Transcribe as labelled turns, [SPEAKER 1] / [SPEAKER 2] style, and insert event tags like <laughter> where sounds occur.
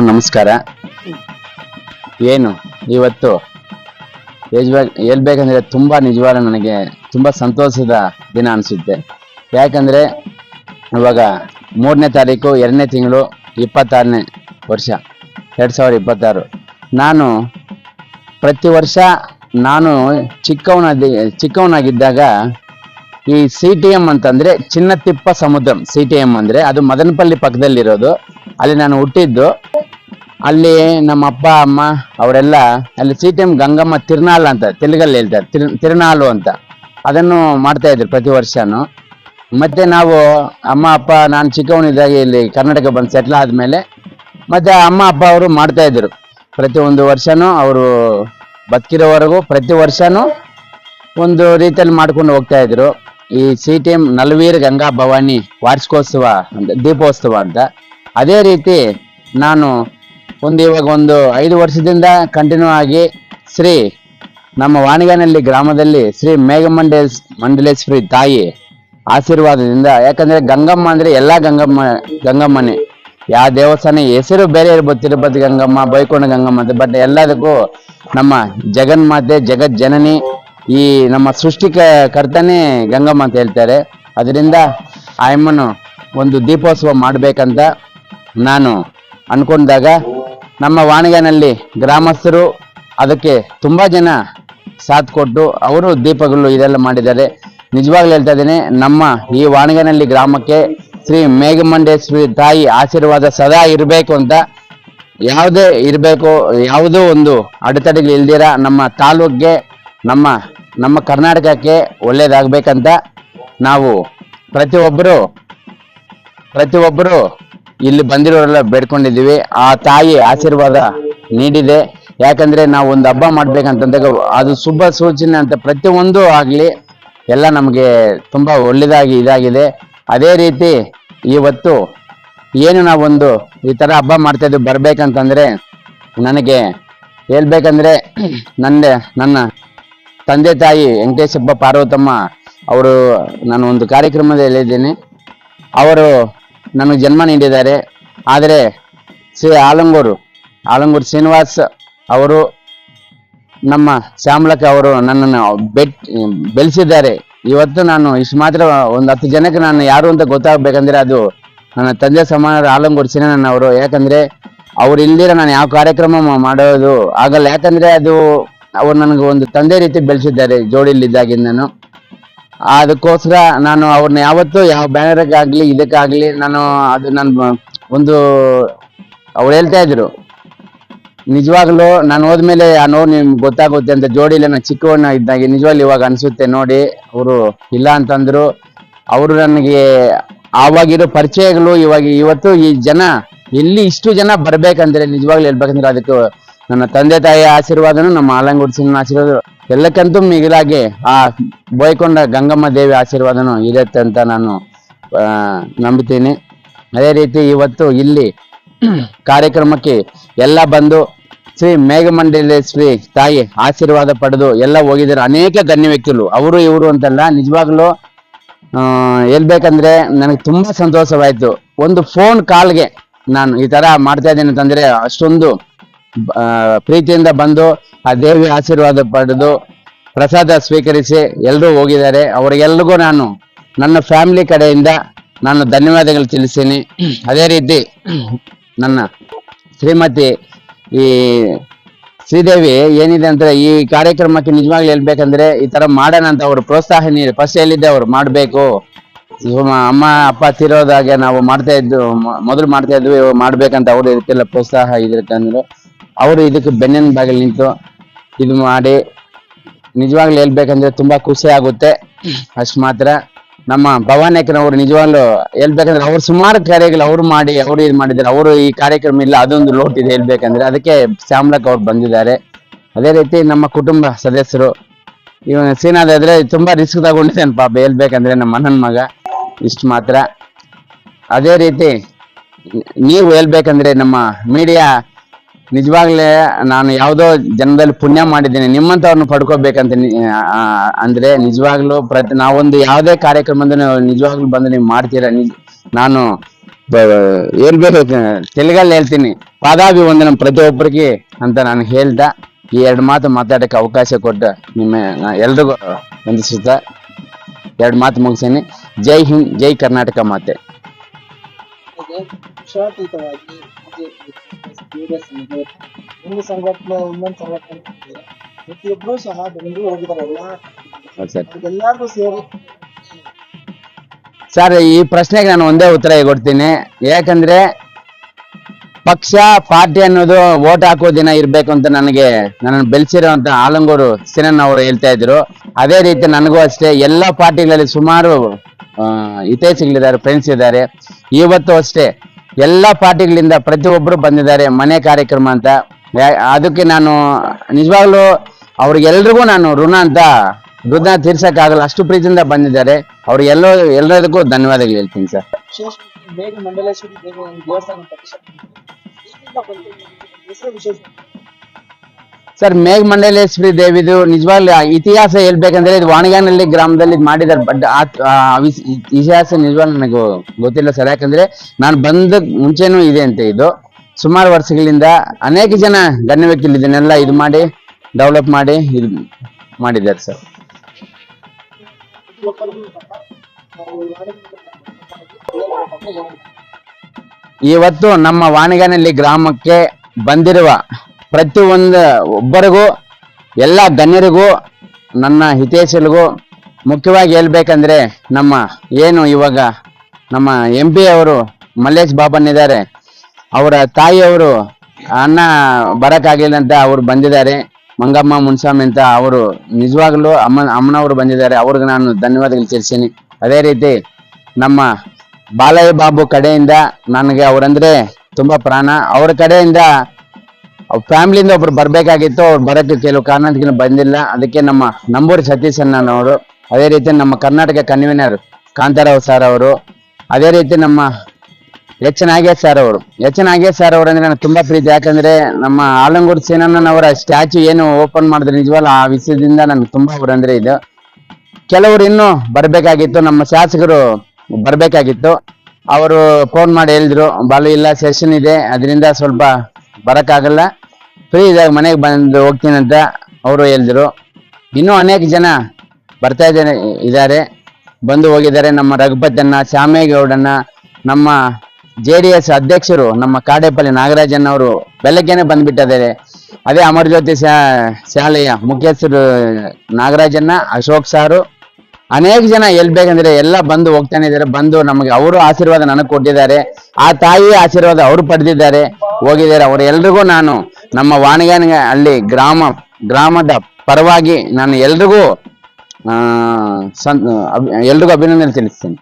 [SPEAKER 1] ನಮಸ್ಕಾರ. ಏನು, ಇವತ್ತು ಹೇಳ್ಬೇಕ್- ಹೇಳ್ಬೇಕಂದ್ರೆ ತುಂಬಾ ನಿಜವಾದ ನನಗೆ, ತುಂಬಾ ಸಂತೋಷದ ದಿನ ಅನಿಸುತ್ತೆ. ಯಾಕಂದ್ರೆ ಇವಾಗ ಮೂರನೇ ತಾರೀಕು, ಎರಡನೇ ತಿಂಗಳು, ಇಪ್ಪತ್ತಾರನೇ ವರ್ಷ, ಎರಡು ಸಾವಿರದ ಇಪ್ಪತ್ತಾರು. ನಾನು ಪ್ರತಿ ವರ್ಷ ನಾನು ಚಿಕ್ಕವನಾದ ಚಿಕ್ಕವನಾಗಿದ್ದಾಗ ಈ ಸಿ ಟಿ ಎಂ ಅಂತಂದ್ರೆ Chinnatippa Samudram, C T M ಅಂದ್ರೆ ಅದು ಮದನಪಲ್ಲಿ ಪಕ್ಕದಲ್ಲಿರೋದು. ಅಲ್ಲಿ ನಾನು ಹುಟ್ಟಿದ್ದು. ಅಲ್ಲಿ ನಮ್ಮ ಅಪ್ಪ, ಅಮ್ಮ, ಅವರೆಲ್ಲ ಅಲ್ಲಿ ಸಿ ಟಿ ಗಂಗಮ್ಮ ತಿರ್ನಾಲ್ ಅಂತ, ತೆಲುಗಲ್ಲಿ ಹೇಳ್ತಾರೆ, ತಿರ್ ತಿರುನಾಳು ಅಂತ. ಅದನ್ನು ಮಾಡ್ತಾ ಇದ್ರು ಪ್ರತಿ ವರ್ಷನೂ. ಮತ್ತೆ ನಾವು ಅಮ್ಮ, ಅಪ್ಪ, ನಾನು ಚಿಕ್ಕವನಿದ್ದಾಗ ಇಲ್ಲಿ ಕರ್ನಾಟಕ ಬಂದು ಸೆಟ್ಲ್ ಆದ್ಮೇಲೆ ಮತ್ತೆ ಅಮ್ಮ, ಅಪ್ಪ ಅವರು ಮಾಡ್ತಾ ಇದ್ರು. ಪ್ರತಿ ಒಂದು ವರ್ಷನೂ ಅವರು ಬದುಕಿರೋವರೆಗೂ ಪ್ರತಿ ವರ್ಷನೂ ಒಂದು ರೀತಿಯಲ್ಲಿ ಮಾಡ್ಕೊಂಡು ಹೋಗ್ತಾ ಇದ್ರು. ಈ ಸಿ ಟಿ ಎಂ ನಲ್ವೀರ್ ಗಂಗಾ ಭವಾನಿ ವಾರ್ಷಿಕೋತ್ಸವ ಅಂತ, ದೀಪೋತ್ಸವ ಅಂತ. ಅದೇ ರೀತಿ ನಾನು ಒಂದು ಇವಾಗ ಒಂದು ಐದು ವರ್ಷದಿಂದ ಕಂಟಿನ್ಯೂ ಆಗಿ ಶ್ರೀ ನಮ್ಮ ವಾಣಿಗಾನಲ್ಲಿ ಗ್ರಾಮದಲ್ಲಿ ಶ್ರೀ ಮೇಘಮಂಡೇಶ್ ಮಂಡಲೇಶ್ವರಿ ತಾಯಿ ಆಶೀರ್ವಾದದಿಂದ, ಯಾಕಂದ್ರೆ ಗಂಗಮ್ಮ ಅಂದ್ರೆ ಎಲ್ಲಾ ಗಂಗಮ್ಮ, ಗಂಗಮ್ಮನೇ. ಯಾವ ದೇವಸ್ಥಾನ ಹೆಸರು ಬೇರೆ ಇರ್ಬೋದು ತಿರುಪತಿ ಗಂಗಮ್ಮ, ಬೈಕೊಂಡ ಗಂಗಮ್ಮ ಅಂತ ಬಟ್ ಎಲ್ಲದಕ್ಕೂ ನಮ್ಮ ಜಗನ್ಮಾತೆ ಜಗತ್ ಜನನಿ ಈ ನಮ್ಮ ಸೃಷ್ಟಿಕ ಕರ್ತನೇ ಗಂಗಮ್ಮ ಅಂತ ಹೇಳ್ತಾರೆ. ಅದರಿಂದ ಆಯಮ್ಮನು ಒಂದು ದೀಪೋತ್ಸವ ಮಾಡಬೇಕಂತ ನಾನು ಅನ್ಕೊಂಡಾಗ ನಮ್ಮ ವಾಣಿಗನಲ್ಲಿ ಗ್ರಾಮಸ್ಥರು ಅದಕ್ಕೆ ತುಂಬ ಜನ ಸಾಥ್ ಕೊಟ್ಟು ಅವರು ದೀಪಗಳು ಇದೆಲ್ಲ ಮಾಡಿದ್ದಾರೆ. ನಿಜವಾಗ್ಲೂ ಹೇಳ್ತಾ ಇದ್ದೀನಿ, ನಮ್ಮ ಈ ವಾಣಿಗನಲ್ಲಿ ಗ್ರಾಮಕ್ಕೆ ಶ್ರೀ ಮೇಘಮಂಡೇಶ್ವರಿ ತಾಯಿ ಆಶೀರ್ವಾದ ಸದಾ ಇರಬೇಕು ಅಂತ. ಯಾವುದೇ ಇರಬೇಕು, ಯಾವುದೋ ಒಂದು ಅಡೆತಡೆಗಳು ಇಲ್ದಿರ ನಮ್ಮ ತಾಲೂಕ್ಗೆ, ನಮ್ಮ ನಮ್ಮ ಕರ್ನಾಟಕಕ್ಕೆ ಒಳ್ಳೇದಾಗಬೇಕಂತ ನಾವು ಪ್ರತಿಯೊಬ್ಬರು ಪ್ರತಿಯೊಬ್ಬರು ಇಲ್ಲಿ ಬಂದಿರೋರೆಲ್ಲ ಬೇಡ್ಕೊಂಡಿದ್ದೀವಿ. ಆ ತಾಯಿ ಆಶೀರ್ವಾದ ನೀಡಿದೆ. ಯಾಕಂದ್ರೆ ನಾವು ಒಂದು ಹಬ್ಬ ಮಾಡ್ಬೇಕಂತಂದಾಗ ಅದು ಶುಭ ಸೂಚನೆ ಅಂತ ಪ್ರತಿಯೊಂದು ಆಗಲಿ ಎಲ್ಲ ನಮಗೆ ತುಂಬ ಒಳ್ಳೆಯದಾಗಿ ಇದಾಗಿದೆ. ಅದೇ ರೀತಿ ಇವತ್ತು ಏನು ನಾವೊಂದು ಈ ಥರ ಹಬ್ಬ ಮಾಡ್ತಾ ಬರಬೇಕಂತಂದರೆ ಬರ್ಬೇಕಂತಂದ್ರೆ ನನಗೆ ಹೇಳ್ಬೇಕಂದ್ರೆ ನನ್ನ ನನ್ನ ತಂದೆ ತಾಯಿ ವೆಂಕಟೇಶಪ್ಪ ಪಾರ್ವತಮ್ಮ ಅವರು ನಾನು ಒಂದು ಕಾರ್ಯಕ್ರಮದಲ್ಲಿ ಹೇಳಿದ್ದೀನಿ ಅವರು ನನಗೆ ಜನ್ಮ ನೀಡಿದ್ದಾರೆ. ಆದರೆ ಶ್ರೀ ಆಲಂಗೂರು ಆಲಂಗೂರು ಶ್ರೀನಿವಾಸ್ ಅವರು ನಮ್ಮ ಶ್ಯಾಮಲಕ್ಕ ಅವರು ನನ್ನನ್ನು ಬೆಟ್, ಬೆಳೆಸಿದ್ದಾರೆ. ಇವತ್ತು ನಾನು ಇಷ್ಟು ಮಾತ್ರ ಒಂದು ಹತ್ತು ಜನಕ್ಕೆ ನಾನು ಯಾರು ಅಂತ ಗೊತ್ತಾಗಬೇಕಂದ್ರೆ ಅದು ನನ್ನ ತಂದೆ ಸಮಾನ ಆಲಂಗೂರು ಸಿನಣ್ಣನ್ ಅವರು. ಯಾಕಂದ್ರೆ ಅವ್ರು ಇಲ್ದಿರ ನಾನು ಯಾವ ಕಾರ್ಯಕ್ರಮ ಮಾಡೋದು ಆಗಲ್ಲ. ಯಾಕಂದರೆ ಅದು ಅವ್ರು ನನಗೆ ಒಂದು ತಂದೆ ರೀತಿ ಬೆಳೆಸಿದ್ದಾರೆ, ಜೋಡಿಲಿದ್ದಾಗಿಂದನು. ಅದಕ್ಕೋಸ್ಕರ ನಾನು ಅವ್ರನ್ನ ಯಾವತ್ತೂ ಯಾವ ಬ್ಯಾನರ್ಗಾಗಲಿ ಇದಕ್ಕಾಗಲಿ ನಾನು ಅದು ನನ್ನ ಒಂದು ಅವ್ರು ಹೇಳ್ತಾ ಇದ್ರು. ನಿಜವಾಗ್ಲೂ ನಾನು ಹೋದ್ಮೇಲೆ ಆ ನೋವು ನಿಮ್ಗೆ ಗೊತ್ತಾಗುತ್ತೆ ಅಂತ ಜೋಡಿಲಿ ನಾನು ಚಿಕ್ಕವಣ್ಣ ಇದ್ದಾಗ ನಿಜವಾಗ್ಲೂ ಇವಾಗ ಅನ್ಸುತ್ತೆ ನೋಡಿ ಅವರು ಇಲ್ಲ ಅಂತಂದ್ರು. ಅವರು ನನಗೆ ಆವಾಗಿರೋ ಪರಿಚಯಗಳು ಇವಾಗ ಇವತ್ತು ಈ ಜನ ಎಲ್ಲಿ ಇಷ್ಟು ಜನ ಬರ್ಬೇಕಂದ್ರೆ ನಿಜವಾಗ್ಲೂ ಹೇಳ್ಬೇಕಂದ್ರೆ ಅದಕ್ಕೆ ನನ್ನ ತಂದೆ ತಾಯಿಯ ಆಶೀರ್ವಾದನು ನಮ್ಮ ಆಲಂಗೂಡ್ ಸಿಂಹನ ಆಶೀರ್ವಾದ ಎಲ್ಲಕ್ಕಂತೂ ಮಿಗಿಲಾಗಿ ಆ ಬೈಕೊಂಡ ಗಂಗಮ್ಮ ದೇವಿ ಆಶೀರ್ವಾದನು ಇರುತ್ತೆ ಅಂತ ನಾನು ನಂಬ್ತೀನಿ. ಅದೇ ರೀತಿ ಇವತ್ತು ಇಲ್ಲಿ <clears throat> ಕಾರ್ಯಕ್ರಮಕ್ಕೆ ಎಲ್ಲ ಬಂದು ಶ್ರೀ ಮೇಘಮಂಡಲೇಶ್ವರಿ ತಾಯಿ ಆಶೀರ್ವಾದ ಪಡೆದು ಎಲ್ಲ ಹೋಗಿದ್ದಾರೆ. ಅನೇಕ ಗಣ್ಯ ವ್ಯಕ್ತಿಗಳು. ಅವರು ಇವರು ಅಂತಲ್ಲ, ನಿಜವಾಗ್ಲೂ ಹೇಳ್ಬೇಕಂದ್ರೆ ನನಗೆ ತುಂಬಾ ಸಂತೋಷವಾಯ್ತು. ಒಂದು ಫೋನ್ ಕಾಲ್ಗೆ ನಾನು ಈ ತರ ಮಾಡ್ತಾ ಇದ್ದೇನೆ ಅಂತಂದ್ರೆ ಅಷ್ಟೊಂದು ಪ್ರೀತಿಯಿಂದ ಬಂದು ಆ ದೇವಿ ಆಶೀರ್ವಾದ ಪಡೆದು ಪ್ರಸಾದ ಸ್ವೀಕರಿಸಿ ಎಲ್ಲರೂ ಹೋಗಿದ್ದಾರೆ. ಅವರಿಗೆಲ್ರಿಗೂ ನಾನು ನನ್ನ ಫ್ಯಾಮಿಲಿ ಕಡೆಯಿಂದ ನಾನು ಧನ್ಯವಾದಗಳು ತಿಳಿಸ್ತೀನಿ. ಅದೇ ರೀತಿ ನನ್ನ ಶ್ರೀಮತಿ ಈ ಶ್ರೀದೇವಿ ಏನಿದೆ ಅಂದ್ರೆ ಈ ಕಾರ್ಯಕ್ರಮಕ್ಕೆ ನಿಜವಾಗ್ಲೂ ಹೇಳ್ಬೇಕಂದ್ರೆ ಈ ತರ ಮಾಡೋಣ ಅಂತ ಅವರು ಪ್ರೋತ್ಸಾಹ ನೀಡಿ, ಫಸ್ಟ್ ಹೇಳಿದ್ದೆ ಅವ್ರು ಮಾಡಬೇಕು. ಅಮ್ಮ, ಅಪ್ಪ ತಿರೋದಾಗೆ ನಾವು ಮಾಡ್ತಾ ಇದ್ದು ಮೊದಲು ಮಾಡ್ತಾ ಇದ್ವಿ ಮಾಡ್ಬೇಕಂತ ಅವರು ಇದಕ್ಕೆಲ್ಲ ಪ್ರೋತ್ಸಾಹ ಇದಕ್ಕಂದ್ರು ಅವರು ಇದಕ್ಕೆ ಬೆನ್ನಿನ ಬಾಗಿಲು ನಿಂತು ಇದು ಮಾಡಿ ನಿಜವಾಗ್ಲೂ ಹೇಳ್ಬೇಕಂದ್ರೆ ತುಂಬಾ ಖುಷಿ ಆಗುತ್ತೆ. ಅಷ್ಟು ಮಾತ್ರ ನಮ್ಮ ಭವಾನೇಕನವರು ನಿಜವಾಗ್ಲೂ ಹೇಳ್ಬೇಕಂದ್ರೆ ಅವ್ರು ಸುಮಾರು ಕಾರ್ಯಗಳು ಅವ್ರು ಮಾಡಿ, ಅವರು ಇದು ಮಾಡಿದ್ದಾರೆ. ಅವರು ಈ ಕಾರ್ಯಕ್ರಮ ಇಲ್ಲ, ಅದೊಂದು ಲೋಟ್ ಇದೆ ಹೇಳ್ಬೇಕಂದ್ರೆ ಅದಕ್ಕೆ ಶ್ಯಾಮ್ಲಕ್ ಅವ್ರು ಬಂದಿದ್ದಾರೆ. ಅದೇ ರೀತಿ ನಮ್ಮ ಕುಟುಂಬ ಸದಸ್ಯರು ಇವನು ಸೀನಾದಾದ್ರೆ ತುಂಬಾ ರಿಸ್ಕ್ ತಗೊಂಡಿದ್ದಾನೆ ಪಾಪ ಹೇಳ್ಬೇಕಂದ್ರೆ ನಮ್ಮ ಅಣ್ಣನ ಮಗ, ಇಷ್ಟು ಮಾತ್ರ. ಅದೇ ರೀತಿ ನೀವು ಹೇಳ್ಬೇಕಂದ್ರೆ ನಮ್ಮ ಮೀಡಿಯಾ ನಿಜವಾಗ್ಲೇ ನಾನು ಯಾವುದೋ ಜನದಲ್ಲಿ ಪುಣ್ಯ ಮಾಡಿದ್ದೀನಿ. ನಿಮ್ಮಂಥವ್ರನ್ನ ಪಡ್ಕೋಬೇಕಂತ ಅಂದ್ರೆ ನಿಜವಾಗ್ಲೂ ಪ್ರತಿ, ನಾವೊಂದು ಯಾವುದೇ ಕಾರ್ಯಕ್ರಮದ ನಿಜವಾಗ್ಲೂ ಬಂದು ನೀವು ಮಾಡ್ತೀರಾ? ನಾನು ಬೇಕು ತೆಲುಗಲ್ಲಿ ಹೇಳ್ತೀನಿ. ಪಾದಾಭಿವಂದನ ಪ್ರತಿಯೊಬ್ಬರಿಗೆ ಅಂತ ನಾನು ಹೇಳ್ದ. ಈ ಎರಡು ಮಾತು ಮಾತಾಡಕ್ಕೆ ಅವಕಾಶ ಕೊಟ್ಟ ನಿಮ್ಮ ಎಲ್ರಿಗೂ ವಂದಿಸುತ್ತಾ. ಎರಡು ಮಾತು ಮುಗಿಸೀನಿ ಜೈ ಹಿಂದ್, ಜೈ ಕರ್ನಾಟಕ ಮಾತೆ.
[SPEAKER 2] ಒಂದು ಸಂಘಟನೆ ಇನ್ನೊಂದು ಸಂಘಟನೆ. ಪ್ರತಿಯೊಬ್ಬರು ಸಹ ಬೆಂಗಳೂರು ಹೋಗಿದ್ದಾರೆ ಎಲ್ಲ
[SPEAKER 1] ಹೌದು ಸರ್.
[SPEAKER 2] ಎಲ್ಲಾರ್ಗೂ ಸೇರಿ.
[SPEAKER 1] ಸರ್ ಈ ಪ್ರಶ್ನೆಗೆ ನಾನು ಒಂದೇ ಉತ್ತರ ಕೊಡ್ತೀನಿ ಯಾಕಂದ್ರೆ ಪಕ್ಷ ಪಾರ್ಟಿ ಅನ್ನೋದು ಓಟ್ ಹಾಕೋ ದಿನ ಇರ್ಬೇಕು ಅಂತ ನನಗೆ ನನ್ನ ಬೆಳೆಸಿರೋಂತ ಆಲಂಗೂರು ಸಿನನ್ ಅವರು ಹೇಳ್ತಾ ಇದ್ರು. ಅದೇ ರೀತಿ ನನಗೂ ಅಷ್ಟೇ ಎಲ್ಲಾ ಪಾರ್ಟಿಗಳಲ್ಲಿ ಸುಮಾರು ಹಿತೈಷಿಗಳಿದ್ದಾರೆ ಫ್ರೆಂಡ್ಸ್ ಇದ್ದಾರೆ. ಇವತ್ತು ಅಷ್ಟೇ ಎಲ್ಲಾ ಪಾರ್ಟಿಗಳಿಂದ ಪ್ರತಿಯೊಬ್ಬರು ಬಂದಿದ್ದಾರೆ, ಮನೆ ಕಾರ್ಯಕ್ರಮ ಅಂತ. ಅದಕ್ಕೆ ನಾನು ನಿಜವಾಗ್ಲೂ ಅವ್ರಿಗೆಲ್ರಿಗೂ ನಾನು ಋಣ ಅಂತ ಋಣ ತೀರ್ಸಕ್ಕಾಗಲ್ಲ, ಅಷ್ಟು ಪ್ರೀತಿಯಿಂದ ಬಂದಿದ್ದಾರೆ. ಅವರಿಗೆಲ್ಲ ಎಲ್ಲರದಕ್ಕೂ ಧನ್ಯವಾದಗಳು ಹೇಳ್ತೀನಿ ಸರ್.
[SPEAKER 2] ಮಂಡಲೇಶ್ವರಿ ದೇವಸ್ಥಾನ
[SPEAKER 1] ಸರ್, ಮೇಘ ಮಂಡಲೇಶ್ವರಿ ದೇವಿದು ನಿಜವಾಗ್ಲೂ ಇತಿಹಾಸ ಹೇಳ್ಬೇಕಂದ್ರೆ ಇದು ವಾಣಗಾನಲ್ಲಿ ಗ್ರಾಮದಲ್ಲಿ ಮಾಡಿದ್ದಾರೆ ಬಟ್ ಆ ಇತಿಹಾಸ ನಿಜವಾಗ್ಲೂ ನನಗೆ ಗೊತ್ತಿಲ್ಲ ಸರ್. ಯಾಕಂದ್ರೆ ನಾನು ಬಂದ ಮುಂಚೆನೂ ಇದೆ ಅಂತ ಇದು. ಸುಮಾರು ವರ್ಷಗಳಿಂದ ಅನೇಕ ಜನ ಗಣ್ಯ ವ್ಯಕ್ತಿಗಳು ಇದನ್ನೆಲ್ಲ ಇದು ಮಾಡಿ ಡೆವಲಪ್ ಮಾಡಿ, ಇದು ಮಾಡಿದ್ದಾರೆ ಸರ್. ಇವತ್ತು ನಮ್ಮ ವಾಣಿಗಾನಲ್ಲಿ ಗ್ರಾಮಕ್ಕೆ ಬಂದಿರುವ ಪ್ರತಿಯೊಂದು ಒಬ್ಬರಿಗೂ, ಎಲ್ಲ ಗಣ್ಯರಿಗೂ, ನನ್ನ ಹಿತೈಷಿಗಳಿಗೂ ಮುಖ್ಯವಾಗಿ ಹೇಳ್ಬೇಕಂದ್ರೆ ನಮ್ಮ ಏನು ಇವಾಗ ನಮ್ಮ ಎಂ ಪಿ ಅವರು ಮಲ್ಲೇಶ್ ಬಾಬನ್ ಇದ್ದಾರೆ ಅವರ ತಾಯಿಯವರು ಅಣ್ಣ ಬರೋಕ್ಕಾಗಲಿಲ್ಲ ಅಂತ ಅವರು ಬಂದಿದ್ದಾರೆ. ಮಂಗಮ್ಮ ಮುನ್ಸ್ವಾಮಿ ಅಂತ ಅವರು ನಿಜವಾಗ್ಲೂ ಅಮ್ಮ, ಅಮ್ಮನವರು ಬಂದಿದ್ದಾರೆ. ಅವ್ರಿಗೆ ನಾನು ಧನ್ಯವಾದಗಳು ತಿಳಿಸ್ತೀನಿ. ಅದೇ ರೀತಿ ನಮ್ಮ ಬಾಲಯ್ಯ ಬಾಬು ಕಡೆಯಿಂದ ನನಗೆ ಅವರಂದ್ರೆ ತುಂಬಾ ಪ್ರಾಣ. ಅವ್ರ ಕಡೆಯಿಂದ ಫ್ಯಾಮಿಲಿಯಿಂದ ಒಬ್ರು ಬರಬೇಕಾಗಿತ್ತು, ಅವ್ರು ಬರಕ್ಕೆ ಕೆಲವು ಕಾರಣದಿಂದ ಬಂದಿಲ್ಲ. ಅದಕ್ಕೆ ನಮ್ಮ ನಂಬೂರು ಸತೀಶ್ ಅಣ್ಣನವರು ಅದೇ ರೀತಿ ನಮ್ಮ ಕರ್ನಾಟಕ ಕನ್ವೀನರ್ ಕಾಂತಾರಾವ್ ಸರ್ ಅವರು, ಅದೇ ರೀತಿ ನಮ್ಮ ಎಚ್ ನಾಗೇಶ್ ಸರ್ ಅವರು. ಎಚ್ ನಾಗೇಶ್ ಸರ್ ಅವರು ಅಂದ್ರೆ ನನಗೆ ತುಂಬಾ ಪ್ರೀತಿ. ಯಾಕಂದ್ರೆ ನಮ್ಮ ಆಲಂಗೂರು ಸೇನಣ್ಣನವರ ಸ್ಟ್ಯಾಚು ಏನು ಓಪನ್ ಮಾಡಿದ್ರೆ ನಿಜವಲ್ಲ, ಆ ವಿಷಯದಿಂದ ನನಗೆ ತುಂಬಾ ಅವರಂದ್ರೆ ಇದು. ಕೆಲವರು ಇನ್ನು ಬರಬೇಕಾಗಿತ್ತು, ನಮ್ಮ ಶಾಸಕರು ಬರಬೇಕಾಗಿತ್ತು. ಅವರು ಫೋನ್ ಮಾಡಿ ಹೇಳಿದ್ರು, ಬಾಲು, ಇಲ್ಲ ಸೆಷನ್ ಇದೆ. ಅದರಿಂದ ಸ್ವಲ್ಪ ಬರಕ್ಕಾಗಲ್ಲ. ಫ್ರೀ ಇದಾಗ ಮನೆಗೆ ಬಂದು ಹೋಗ್ತೀನಿ ಅಂತ ಅವರು ಹೇಳಿದರು. ಇನ್ನೂ ಅನೇಕ ಜನ ಬರ್ತಾ ಇದ್ದಾರೆ ಇದ್ದಾರೆ. ಬಂದು ಹೋಗಿದ್ದಾರೆ. ನಮ್ಮ ರಘುಪತನ್ನ ಶ್ಯಾಮೇಗೌಡನ್ನ ನಮ್ಮ ಜೆ ಡಿ ಎಸ್ ಅಧ್ಯಕ್ಷರು, ನಮ್ಮ ಕಾಡೇಪಲ್ಲಿ ನಾಗರಾಜನ್ ಅವರು ಬೆಳಗ್ಗೆನೆ ಬಂದ್ಬಿಟ್ಟಿದ್ದಾರೆ. ಅದೇ ಅಮರಜ್ಯೋತಿ ಶಾಲೆಯ ಮುಖ್ಯಸ್ಥರು ನಾಗರಾಜನ್ನ ಅಶೋಕ್ ಸಾರು ಅನೇಕ ಜನ ಎಲ್ಬೇಕಂದ್ರೆ ಎಲ್ಲ ಬಂದು ಹೋಗ್ತಾನೆ ಇದ್ದಾರೆ. ಬಂದು ನಮಗೆ ಅವರು ಆಶೀರ್ವಾದ ನನಗೆ ಕೊಟ್ಟಿದ್ದಾರೆ. ಆ ತಾಯಿ ಆಶೀರ್ವಾದ ಅವರು ಪಡೆದಿದ್ದಾರೆ. ಹೋಗಿದ್ದಾರೆ. ಅವ್ರ ಎಲ್ರಿಗೂ ನಾನು ನಮ್ಮ ವಾಣಿಗಾನ ಅಲ್ಲಿ ಗ್ರಾಮ, ಗ್ರಾಮದ ಪರವಾಗಿ ನಾನು ಎಲ್ರಿಗೂ ಎಲ್ರಿಗೂ ಅಭಿನಂದನೆ ತಿಳಿಸ್ತೀನಿ